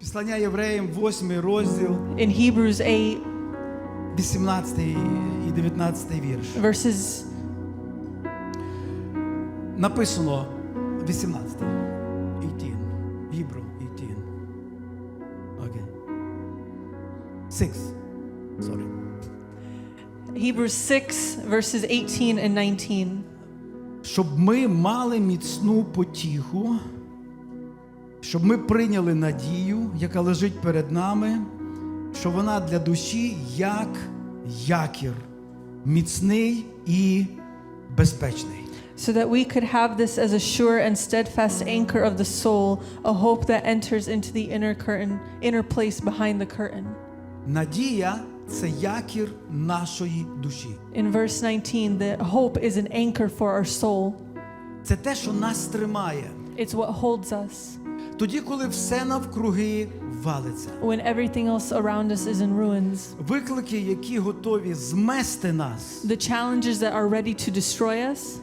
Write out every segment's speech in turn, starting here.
Післання євреям, 8 розділ, In Hebrews 8, 18 і 19 вірш. verses Написано 18. 18. Hebrew 18. Окей. 6. Sorry. Hebrews 6, verses 18 and 19. Щоб ми мали міцну потіху, щоб ми прийняли надію, яка лежить перед нами, що вона для душі як якір, міцний і безпечний. So that we could have this as a sure and steadfast anchor of the soul, a hope that enters into the inner curtain, inner place behind the curtain. Надія це якір нашої душі. In verse 19, the hope is an anchor for our soul. Це те, що нас тримає. It's what holds us Тоді, коли все навкруги валиться. when everything else around us is in ruins. Виклики, які готові змести нас, The challenges that are ready to destroy us,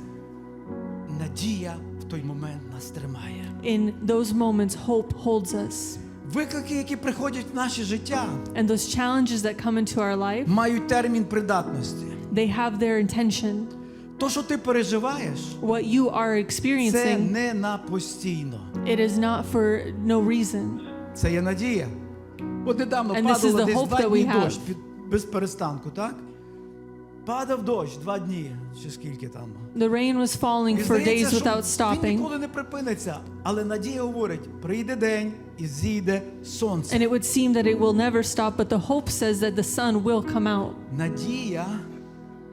надія в той момент нас тримає. in those moments, hope holds us. Виклики, які приходять в наше життя, And those challenges that come into our life, мають термін придатності. they have their intention. То, що ти переживаєш, What you are це experiencing, не на постійно. It is not for no reason. Це є надія. От недавно And this is падало the десь hope два that дні we have. дощ під, без перестанку, так? Падав дощ два дні, чи скільки там. The rain was falling І for здається, days що without він stopping. ніколи не припиниться. Але надія говорить: прийде день і зійде сонце. And it would seem that it will never stop, but the hope says that the sun will come out. Надія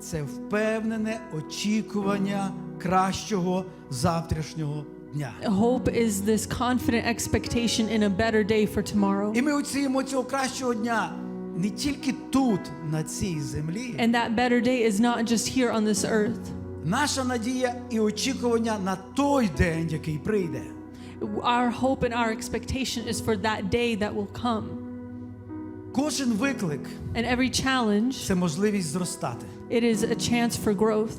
це впевнене очікування кращого завтрашнього дня. Hope is this confident expectation in a better day for tomorrow. І ми оцінюємо цього кращого дня не тільки тут, на цій землі. And that better day is not just here on this earth. Наша надія і очікування на той день, який прийде. Our hope and our expectation is for that day that will come. Кожен виклик And every challenge, це можливість зростати. it is a chance for growth.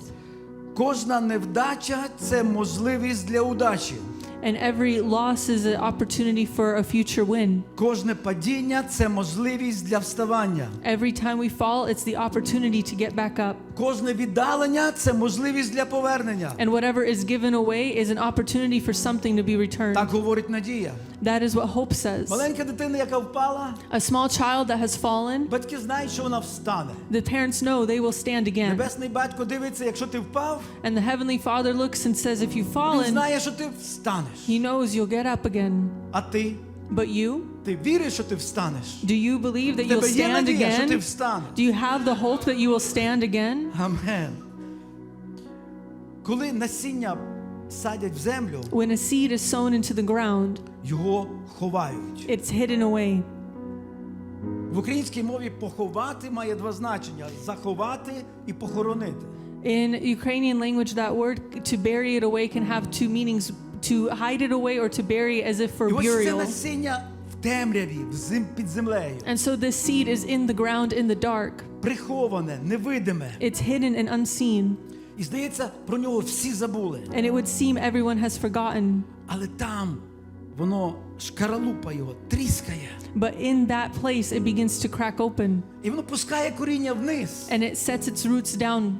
Кожна невдача це можливість для удачі. And every loss is an opportunity for a future win. Кожне падіння це можливість для вставання. Every time we fall, it's the opportunity to get back up. Кожне віддалення це можливість для повернення. And whatever is given away is an opportunity for something to be returned. Так говорить надія. That is what hope says. Маленька дитина, яка впала, A small child that has fallen, батьки знають, що вона встане. the parents know they will stand again. Небесний батько дивиться, якщо ти впав, And the heavenly father looks and says, if you've він fallen, знає, що ти встанеш. he knows you'll get up again. А ти, But you, ти віриш, що ти встанеш. do you believe that В you'll тебе є stand надія, що ти again? встанеш. Do you have the hope that you will stand again? Амен. Коли насіння садять в землю, When a seed is sown into the ground, його ховають. it's hidden away. В українській мові поховати має два значення: заховати і похоронити. In Ukrainian language, that word to bury it away can have two meanings to hide it away or to bury as if for І ось це burial. насіння в темряві, в зим, під землею, And so this seed is in the ground in the dark. приховане, невидиме. It's hidden and unseen. І здається, про нього всі забули. And it would seem everyone has forgotten. Але там воно шкаралупа його тріскає. But in that place, it begins to crack open І воно пускає коріння вниз, and it sets its roots down,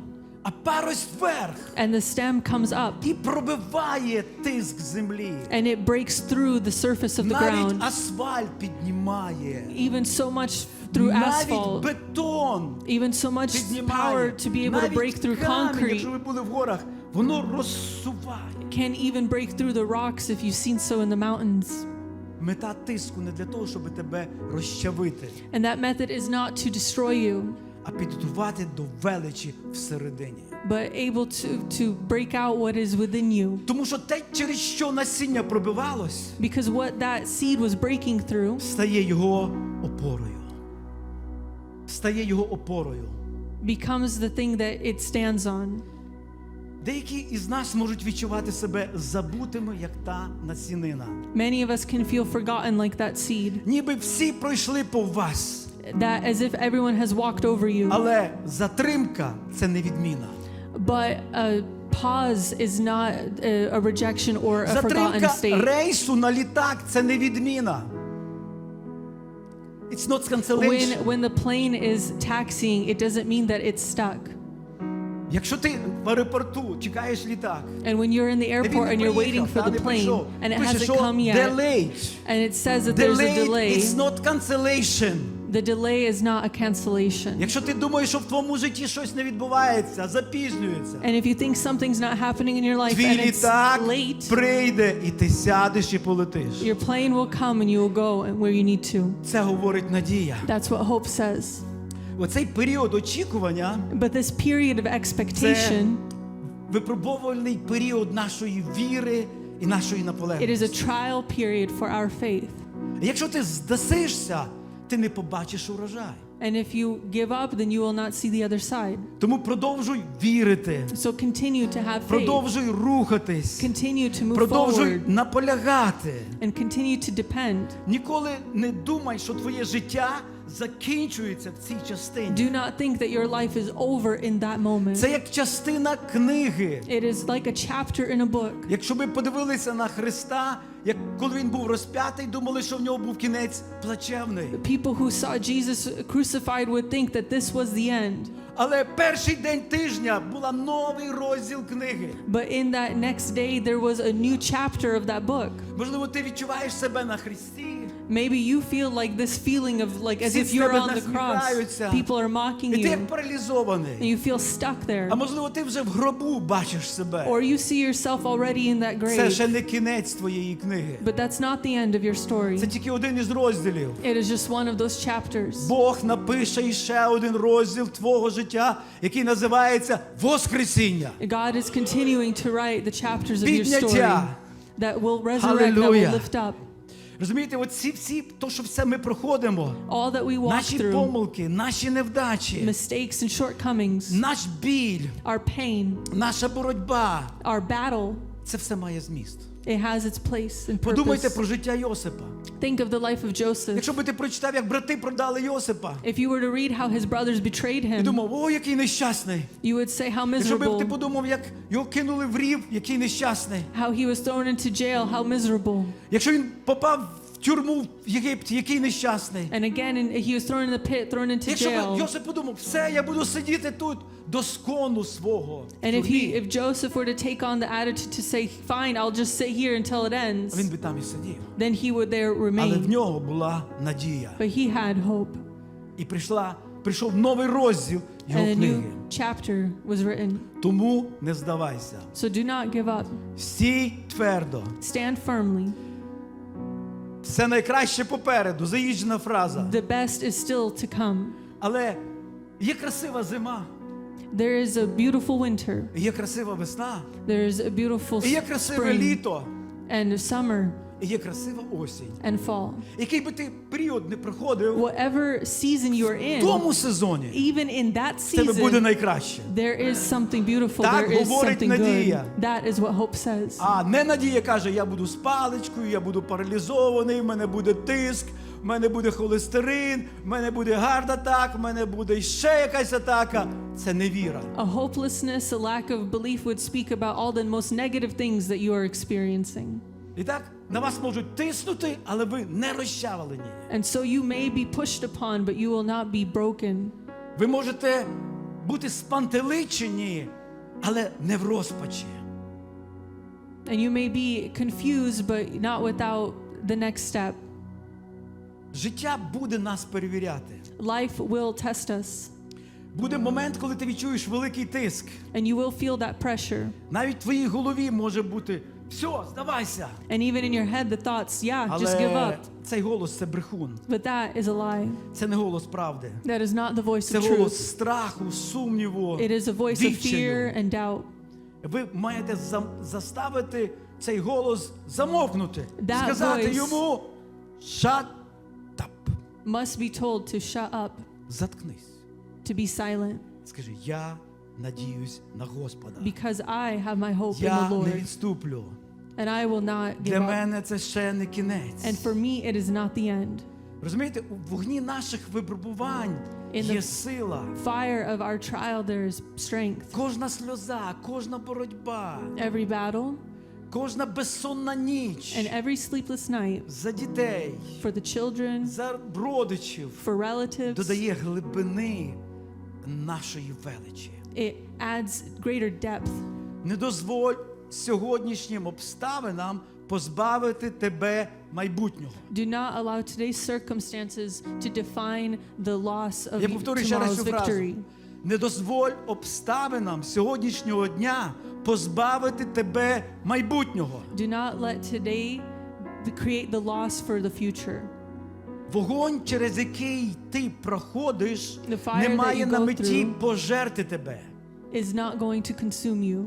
а парость вверх and the stem comes up і пробиває тиск землі. and it breaks through the surface of the Навіть ground, асфальт піднімає. even so much through Навіть asphalt, бетон even so much піднімає. power to be able to break Навіть through камінь, якщо concrete ви були в горах, воно розсуває. can even break through the rocks if you've seen so in the mountains. Мета тиску не для того, щоб тебе розчавити, And that method is not to destroy you, а підготувати до величі всередині. but able to, to break out what is within you. Тому що те, через що насіння пробивалось, Because what that seed was breaking through стає його опорою. Стає його опорою. becomes the thing that it stands on. Деякі із нас можуть відчувати себе забутими, як та насінина. Many of us can feel forgotten like that seed, Ніби всі пройшли по вас, that as if everyone has walked over you. але затримка це не відміна. But a pause is not a, rejection or a forgotten Затримка рейсу на літак це не відміна. It's not cancellation. When when the plane is taxiing, it doesn't mean that it's stuck. Якщо ти в аеропорту чекаєш літак, And when you're in the та він airport не and you're waiting приїхав, for та, the не plane прийшов, and it пише, hasn't що come yet, delayed. and it says that there's a Delayed, delay, it's not cancellation. The delay is not a cancellation. Якщо ти думаєш, що в твоєму житті щось не відбувається, запізнюється, And if you think something's not happening in your life твій and it's late, прийде, і ти сядеш і полетиш. your plane will come and you will go where you need to. Це говорить надія. That's what hope says. Оцей період очікування But this period of expectation, випробовувальний період нашої віри і нашої it is a trial period for our faith. Якщо ти здасишся, ти не побачиш урожай. And if you give up, then you will not see the other side. Тому продовжуй вірити, So continue to have faith. продовжуй рухатись, Continue to move продовжуй forward наполягати. and continue to depend. Ніколи не думай, що твоє життя закінчується в цій частині. Do not think that your life is over in that moment. Це як частина книги. It is like a chapter in a book. Якщо ми подивилися на Христа, як коли він був розп'ятий, думали, що в нього був кінець плачевний. People who saw Jesus crucified would think that this was the end. Але перший день тижня була новий розділ книги. But in that next day, there was a new chapter of that book. Можливо, ти відчуваєш себе на Христі. Maybe you feel like this feeling of like as Всі if з you're тебе on the cross. насміхаються. People are mocking І ти як you, and паралізований. you feel stuck there. А можливо, ти вже в гробу бачиш себе. Or you see yourself already in that Це grave. ще не кінець твоєї книги. But that's not the end of your Це story. тільки один із розділів. It is just one of those chapters. Бог напише іще один розділ твого життя, який називається Воскресіння. God is continuing to write the chapters of your story Підняття. that will resurrect, that will Hallelujah. lift up. Розумієте, оці всі, то, що все ми проходимо, All that we walk наші through, помилки, наші невдачі, mistakes and shortcomings, наш біль, our pain, наша боротьба, our battle, це все має зміст. It has its place and Подумайте purpose. про життя Йосипа. Think of the life of Joseph. Якщо би ти прочитав, як брати продали Йосипа, If you were to read how his brothers betrayed him, думав, о, який нещасний. you would say how Якщо б ти miserable, подумав, як його кинули в рів, який нещасний. how he was thrown into jail, how miserable. Якщо він попав тюрму в Єгипті, який нещасний. And again, and he was thrown in the pit, thrown into Якщо б jail. Йосип подумав, все, я буду сидіти тут до скону свого. в And if тюрмі». he, if Joseph were to take on the attitude to say, "Fine, I'll just sit here until it А він ends," би там і сидів. then he would there Але в remain. нього була надія. But he had hope, І прийшла, прийшов новий розділ його and a книги. new chapter was written. Тому не здавайся. So do not give up. Стій твердо. Stand firmly. Все найкраще попереду. Заїжджена фраза. The best is still to come. Але є красива зима, There is a beautiful winter. є красива весна, There is a beautiful і є красиве spring літо, and summer є красива осінь. and fall. Який би ти період не проходив, Whatever season you're в in, тому сезоні even in that в тебе буде season, найкраще. there is something beautiful. Так There is something good. That is what hope says. А не надія каже, я буду з паличкою, я буду паралізований, в мене буде тиск, в мене буде холестерин, в мене буде гард атак, в мене буде ще якась атака. Це не віра. A hopelessness, a lack of belief would speak about all the most negative things that you are experiencing. І так на вас можуть тиснути, але ви не розчавлені. And so you may be pushed upon, but you will not be broken. Ви можете бути спантеличені, але не в розпачі. And you may be confused, but not without the next step. Життя буде нас перевіряти. Life will test us, Буде момент, коли ти відчуєш великий тиск. and you will feel that pressure. Навіть в твоїй голові може бути все, здавайся. And even in your head, the thoughts, yeah, just give Але up. цей голос це брехун. But that is a lie. Це не голос правди. That is not the voice Це of голос truth. страху, сумніву. It is a voice of відчаю. fear and doubt. Ви маєте заставити цей голос замовкнути. That Сказати voice- йому shut up. Must be told to shut up, Заткнись. to be silent, Скажи, я надіюсь на Господа. because I have my hope in Я the не Lord, відступлю. and I will not give Для up. мене це ще не And кінець. for me, it is not the end. Розумієте, у вогні наших випробувань In є сила. Fire of our trial, there is strength. Кожна сльоза, кожна боротьба, Every battle, кожна безсонна ніч And every sleepless night за дітей, for the children, за родичів for relatives, додає глибини нашої величі. It adds greater depth. Не дозволь сьогоднішнім обставинам позбавити тебе майбутнього. Do not allow today's circumstances to define the loss of Я повторюю ще раз цю фразу. victory. Не дозволь обставинам сьогоднішнього дня позбавити тебе майбутнього. Do not let today create the loss for the future. Вогонь, через який ти проходиш, не має на меті пожерти тебе. Is not going to consume you.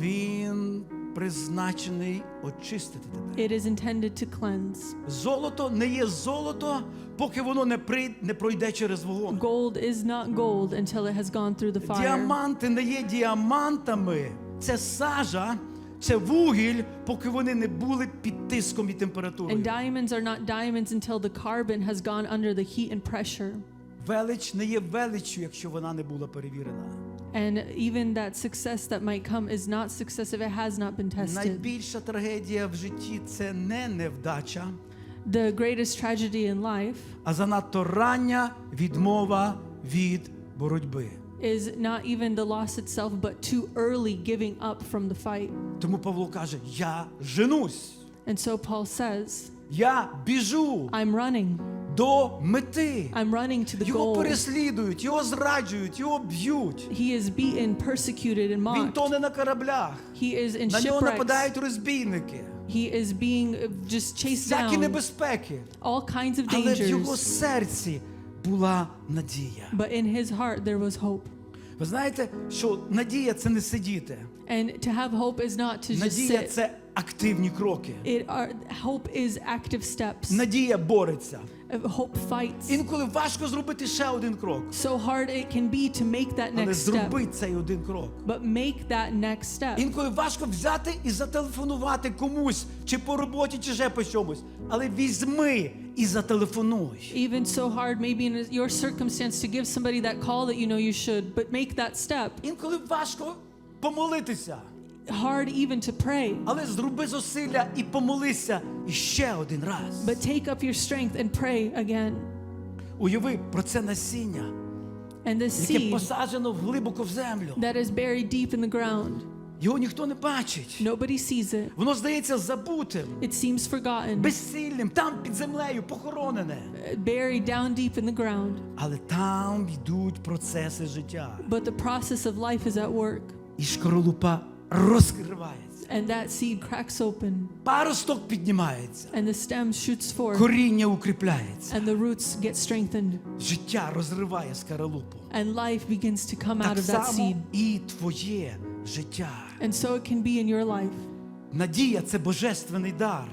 Він призначений очистити тебе. It is intended to cleanse. Золото не є золото, поки воно не, при... не пройде через вогонь. Gold is not gold until it has gone through the fire. Діаманти не є діамантами. Це сажа, це вугіль, поки вони не були під тиском і температурою. And diamonds are not diamonds until the carbon has gone under the heat and pressure. Велич не є величчю, якщо вона не була перевірена. And even that success that might come is not success if it has not been tested. Найбільша трагедія в житті це не невдача, The greatest tragedy in life а занадто рання відмова від боротьби. is not even the loss itself, but too early giving up from the fight. Тому Павло каже: Я женусь, And so Paul says, я біжу I'm running. до мети. I'm running to the Його goal. переслідують, його зраджують, його б'ють. He is beaten, persecuted, and Він mocked. тоне на кораблях. He is in На нього shipwrecks. нападають розбійники. He is being uh, just chased Всякі down. небезпеки. All kinds of Але в його dangers. серці була надія. But in his heart there was hope. Ви знаєте, що надія це не сидіти. And to have hope is not to just Надія sit. це активні кроки. It are hope is active steps. Надія бореться. Uh, Hope fights. Інколи важко зробити ще один крок. So hard it can be to make that Але next step. зроби цей один крок. But make that next step. Інколи важко взяти і зателефонувати комусь, чи по роботі, чи ще по чомусь. Але візьми і зателефонуй. Even so hard, maybe in your circumstance, to give somebody that call that you know you should, but make that step. Інколи важко помолитися. Hard even to pray. Але зроби зусилля і помолися іще один раз. But take up your strength and pray again. Уяви про це насіння, And this яке seed посаджено глибоко в землю. that is buried deep in the ground, Його ніхто не бачить. nobody sees it. Воно здається забутим, It seems forgotten, безсильним, там під землею похоронене. uh, buried down deep in the ground. Але там йдуть процеси життя. But the process of life is at work, І шкаролупа розкривається. and that seed cracks open, Паросток піднімається, and the stem shoots forth, коріння укріпляється. and the roots get strengthened, Життя розриває скаралупу. and life begins to come out of that seed. і твоє життя. And so it can be in your life. Надія це божественний дар.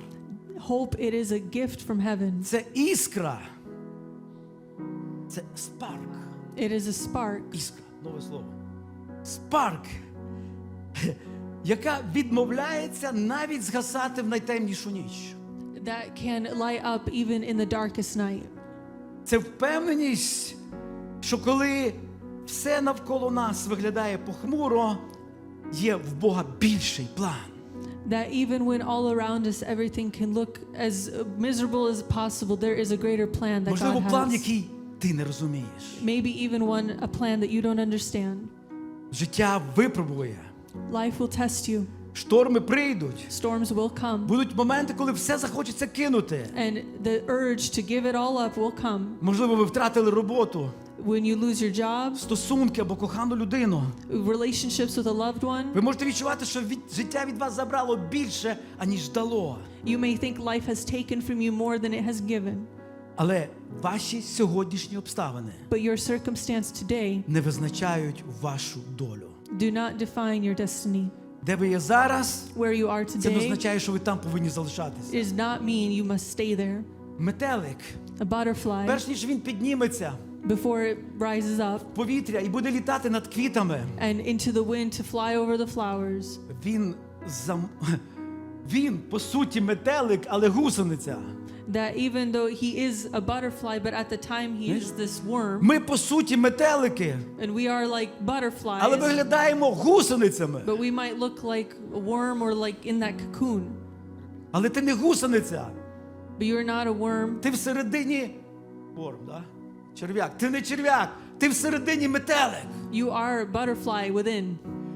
Hope, it is a gift from heaven. Це іскра. Це спарк. It is a spark Іскра, нове слово. Спарк, яка відмовляється навіть згасати в найтемнішу ніч. that can light up even in the darkest night. Це впевненість, що коли все навколо нас виглядає похмуро, є в Бога більший план. That even when all around us everything can look as miserable as possible, there is a greater plan that Можливо, God план, який ти не розумієш. Maybe even one a plan that you don't understand. Життя випробує. Life will test you. Шторми прийдуть. Storms will come. Будуть моменти, коли все захочеться кинути. And the urge to give it all up will come. Можливо, ви втратили роботу, When you lose your job, стосунки або кохану людину. relationships with a loved one, Ви можете відчувати, що від, життя від вас забрало більше, аніж дало. you may think life has taken from you more than it has given. Але ваші сьогоднішні обставини But your circumstance today не визначають вашу долю. Do not define your destiny. Де ви є зараз, Where you are це не today означає, що ви там повинні залишатися. does not mean you must stay there. Метелик, A butterfly, перш ніж він підніметься before it rises up в повітря і буде літати над квітами, and into the wind to fly over the flowers, він зам... він по суті метелик, але гусениця. that even though he is a butterfly, but at the time he is this worm, Ми по суті метелики, and we are like але butterflies, виглядаємо гусеницями. but we might look like a worm or like in that cocoon. Але ти не гусениця. But you're not a worm. Ти всередині ворм, да? черв'як. Ти не черв'як, ти всередині метелик. You are a butterfly within.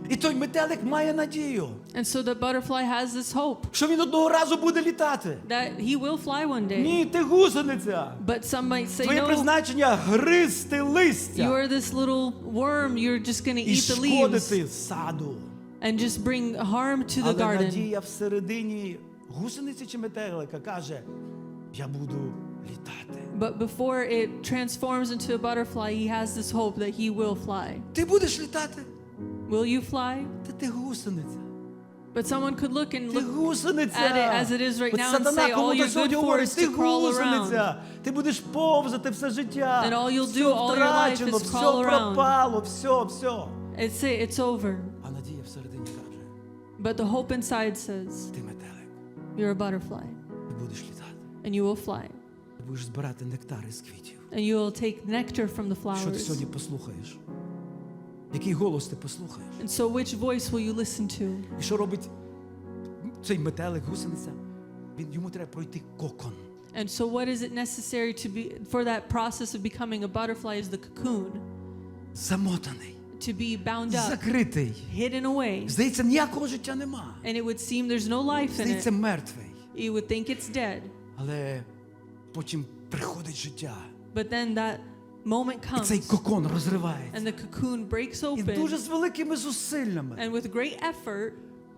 І той метелик має надію, And so the butterfly has this hope що він одного разу буде літати. that he will fly one day. Ні, ти гусениця. But some might say, Твоє no, призначення гризти you are this little worm. You're just going to eat the leaves шкодити саду. and just bring harm to the Але garden. надія всередині гусениці чи метелика каже: Я буду літати. But before it transforms into a butterfly, he has this hope that he will fly. Ти будеш літати? Will you fly? Та ти гусениця. But someone could look and Ти look гусениця. at it as it is right От now and сатана say, all кому-то your сьогодні good говорить, force ти to crawl гусениця. Ти будеш повзати все життя. And all you'll все do all your life втрачено, is все crawl around. пропало, все, все. It's it, it's over. А надія всередині каже, But the hope inside says, ти метелик, you're a butterfly ти будеш літати. and you will fly. Ти будеш збирати нектар із квітів. And you will take nectar from the Що ти flowers. сьогодні послухаєш? Який голос ти послухаєш? And so, which voice will you listen to? І що робить цей метелик, гусениця? Він, йому треба пройти кокон. And so, what is it necessary to be for that process of becoming a butterfly? Is the cocoon Замотаний, to be bound up, закритий. hidden away, Здається, ніякого життя нема. and it would seem there's no life in Здається, it. мертвий. You would think it's dead, Але потім приходить життя. but then that moment І цей comes, кокон розривається. and the cocoon breaks І дуже open, з великими зусиллями and with great effort,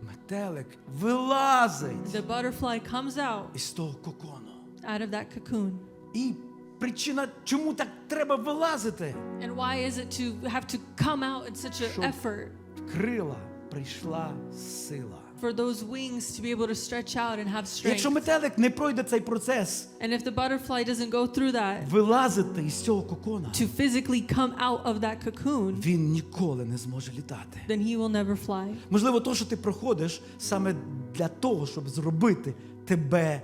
метелик вилазить the butterfly comes out із того кокону. out of that cocoon. І причина, чому так треба вилазити? And why is it to have to come out in such an effort крила прийшла сила. For those wings to be able to stretch out and have strength? Якщо метелик не пройде цей процес, And if the butterfly doesn't go through that вилазити із цього кокона, to physically come out of that cocoon, він ніколи не зможе літати. then he will never fly. Можливо, то, що ти проходиш, саме для того, щоб зробити тебе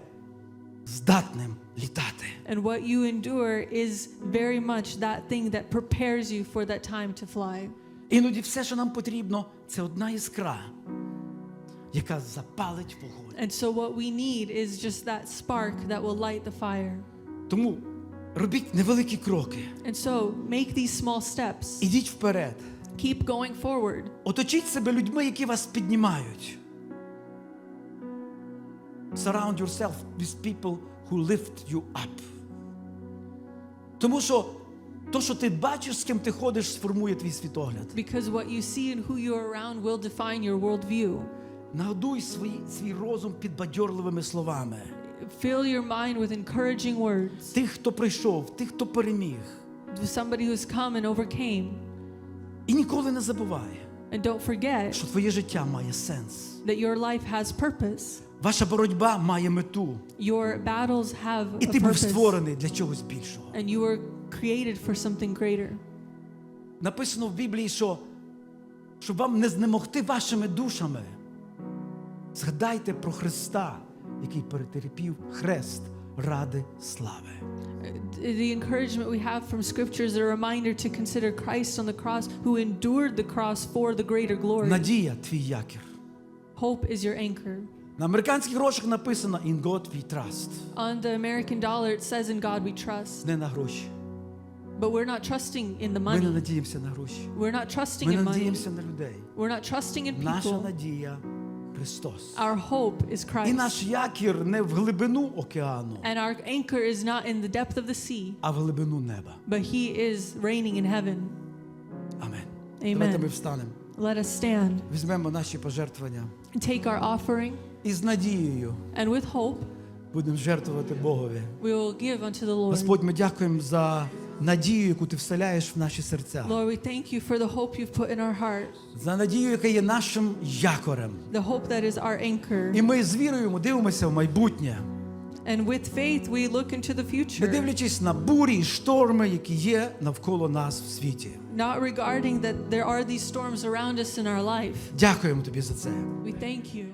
здатним літати. And what you endure is very much that thing that prepares you for that time to fly. Іноді все, що нам потрібно, це одна іскра, яка запалить вогонь. And so what we need is just that spark that will light the fire. Тому робіть невеликі кроки, And so make these small steps. ідіть вперед, Keep going forward. оточіть себе людьми, які вас піднімають. Surround yourself with people who lift you up. Тому що то, що ти бачиш, з ким ти ходиш, сформує твій світогляд. Because what you see and who you're around will define your worldview. Нагодуй свій, свій розум підбадьорливими словами. Fill your mind with encouraging words. Тих, хто прийшов, тих, хто переміг. Somebody who's come and overcame. І ніколи не забувай, And don't forget що твоє життя має сенс. that your life has purpose. Ваша боротьба має мету. Your battles have І ти був створений для чогось більшого. And you were created for something greater. Написано в Біблії, що щоб вам не знемогти вашими душами, згадайте про Христа, який перетерпів хрест ради слави. The encouragement we have from scripture is a reminder to consider Christ on the cross who endured the cross for the greater glory. Надія твій якір. Hope is your anchor. На американських грошах написано «In God we trust». On the American dollar, it says, In God we trust. Не на гроші. But we're not trusting in the Ми не money. надіємося на гроші. We're not trusting Ми in money. надіємося на людей. We're not trusting in Наша people. надія Христос. Our hope is І наш якір не в глибину океану, And our anchor is not in the depth of the sea, а в глибину неба. but He is reigning in heaven. Амен. Amen. Давайте ми встанемо. Let us stand Візьмемо наші пожертвування and take our offering, і з надією and with hope, будемо жертвувати Богові. we will give unto the Lord. Господь, ми дякуємо за надію, яку ти вселяєш в наші серця, Lord, we thank you for the hope you've put in our heart, за надію, яка є нашим якорем. the hope that is our anchor. І ми з вірою дивимося в майбутнє, And with faith, we look into the не future, дивлячись на бурі і шторми, які є навколо нас в світі. not regarding that there are these storms around us in our life. Дякуємо тобі за це. We thank you.